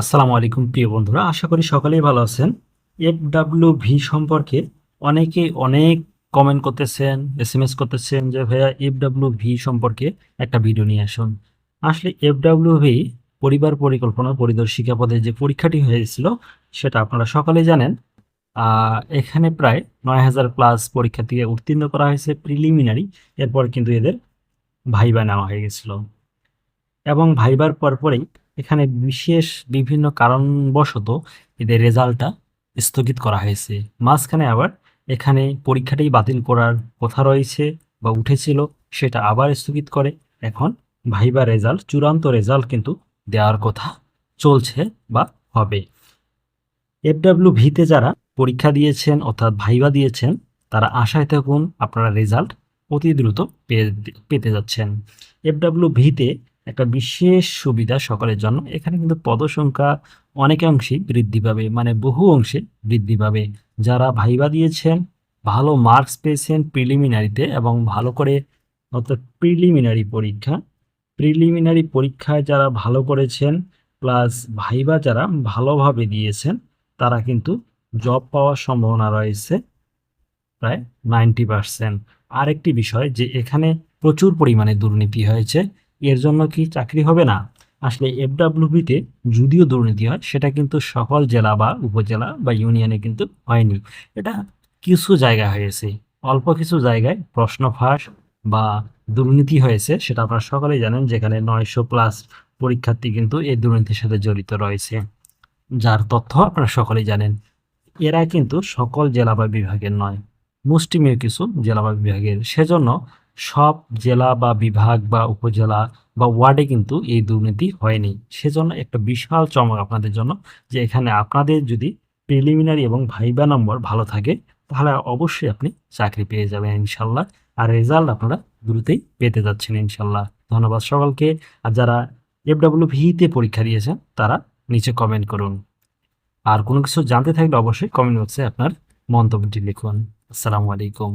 আসসালামু আলাইকুম, প্রিয় বন্ধুরা। আশা করি সকলেই ভালো আছেন। এফ ডাব্লিউ ভি সম্পর্কে অনেকেই অনেক কমেন্ট করতেছেন এস এম এস করতেছেন যে, ভাইয়া এফ ডাব্লিউ ভি সম্পর্কে একটা ভিডিও নিয়ে আসুন। আসলে এফ ডাব্লিউ ভি পরিবার পরিকল্পনা, পরিদর্শিকা পদে যে পরীক্ষাটি হয়েছিল, সেটা আপনারা সকলেই জানেন। এখানে প্রায় নয় হাজার প্লাস পরীক্ষার্থীকে উত্তীর্ণ করা হয়েছে প্রিলিমিনারি এরপর কিন্তু এদের ভাইবা নেওয়া হয়ে গেছিল। এবং ভাইবার পরপরেই এখানে বিশেষ বিভিন্ন কারণবশত এদের রেজাল্টটা স্থগিত করা হয়েছে। মাঝখানে আবার এখানে পরীক্ষাটাই বাতিল করার কথা রয়েছে বা উঠেছিল, সেটা আবার স্থগিত করে। এখন ভাইবা রেজাল্ট, চূড়ান্ত রেজাল্ট কিন্তু দেওয়ার কথা চলছে বা হবে। এফডাব্লিউ ভিতে যারা পরীক্ষা দিয়েছেন অর্থাৎ ভাইবা দিয়েছেন, তারা আশায় থাকুন আপনারা রেজাল্ট অতি দ্রুত পেতে যাচ্ছেন। এফডাব্লিউ ভিতে একটা বিশেষ সুবিধা সকলের জন্য। এখানে কিন্তু পদসংখ্যা অনেকাংশেই বৃদ্ধি পাবে মানে বহু অংশে বৃদ্ধি পাবে। যারা ভাইবা দিয়েছেন, ভালো মার্কস পেয়েছেন প্রিলিমিনারিতে এবং ভালো করে অর্থাৎ প্রিলিমিনারি পরীক্ষা প্রিলিমিনারি পরীক্ষায় যারা ভালো করেছেন প্লাস ভাইবা যারা ভালোভাবে দিয়েছেন, তারা কিন্তু জব পাওয়ার সম্ভাবনা রয়েছে প্রায় নাইনটি পার্সেন্ট আরেকটি বিষয় যে এখানে প্রচুর পরিমাণে দুর্নীতি হয়েছে। এর জন্য কি চাকরি হবে না? আসলে এফডাব্লিউবিতে যদিও দুর্নীতি হয়, সেটা কিন্তু সকল জেলা বা উপজেলা বা ইউনিয়নে কিন্তু হয়নি। এটা কিছু জায়গায় হয়েছে, অল্প কিছু জায়গায় প্রশ্ন ফাঁস বা দুর্নীতি হয়েছে, সেটা আপনারা সকলেই জানেন, যেখানে নয়শো প্লাস পরীক্ষার্থী কিন্তু এই দুর্নীতির সাথে জড়িত রয়েছে। যার তথ্য আপনারা সকলেই জানেন, এরা কিন্তু সকল জেলা বা বিভাগের নয়, মুষ্টিমেয় কিছু জেলা বা বিভাগের। সেজন্য সব জেলা বা বিভাগ বা উপজেলা বা ওয়ার্ডে কিন্তু এই দুর্নীতি হয়নি। সেজন্য একটা বিশাল চমক আপনাদের জন্য যে এখানে আপনাদের যদি প্রিলিমিনারি এবং ভাইবা নম্বর ভালো থাকে, তাহলে অবশ্যই আপনি চাকরি পেয়ে যাবেন ইনশাল্লাহ। আর রেজাল্ট আপনারা দ্রুতই পেতে যাচ্ছেন ইনশাল্লাহ। ধন্যবাদ সকলকে। আর যারা এফডাব্লিউ ভিতে পরীক্ষা দিয়েছেন, তারা নিচে কমেন্ট করুন। আর কোনো কিছু জানতে থাকলে অবশ্যই কমেন্ট বক্সে আপনার মন্তব্যটি লিখুন। আসসালামু আলাইকুম।